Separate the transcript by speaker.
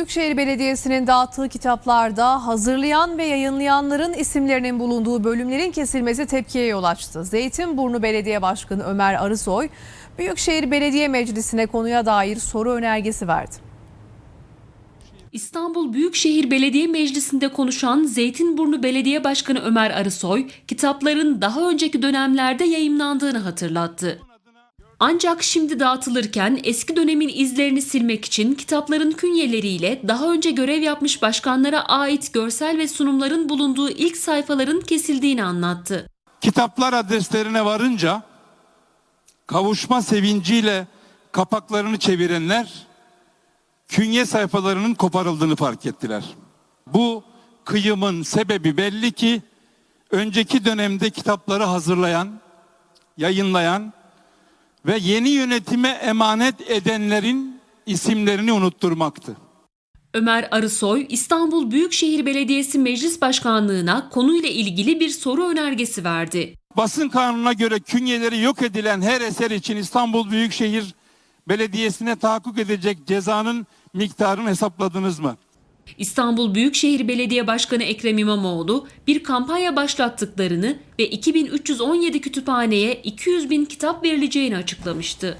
Speaker 1: Büyükşehir Belediyesi'nin dağıttığı kitaplarda hazırlayan ve yayınlayanların isimlerinin bulunduğu bölümlerin kesilmesi tepkiye yol açtı. Zeytinburnu Belediye Başkanı Ömer Arısoy, Büyükşehir Belediye Meclisi'ne konuya dair soru önergesi verdi.
Speaker 2: İstanbul Büyükşehir Belediye Meclisi'nde konuşan Zeytinburnu Belediye Başkanı Ömer Arısoy, kitapların daha önceki dönemlerde yayımlandığını hatırlattı. Ancak şimdi dağıtılırken eski dönemin izlerini silmek için kitapların künyeleriyle daha önce görev yapmış başkanlara ait görsel ve sunumların bulunduğu ilk sayfaların kesildiğini anlattı.
Speaker 3: Kitaplar adreslerine varınca kavuşma sevinciyle kapaklarını çevirenler künye sayfalarının koparıldığını fark ettiler. Bu kıyımın sebebi belli ki önceki dönemde kitapları hazırlayan, yayınlayan ve yeni yönetime emanet edenlerin isimlerini unutturmaktı.
Speaker 2: Ömer Arısoy, İstanbul Büyükşehir Belediyesi Meclis Başkanlığı'na konuyla ilgili bir soru önergesi verdi.
Speaker 3: Basın kanununa göre künyeleri yok edilen her eser için İstanbul Büyükşehir Belediyesi'ne tahakkuk edecek cezanın miktarını hesapladınız mı?
Speaker 2: İstanbul Büyükşehir Belediye Başkanı Ekrem İmamoğlu bir kampanya başlattıklarını ve 2317 kütüphaneye 200 bin kitap verileceğini açıklamıştı.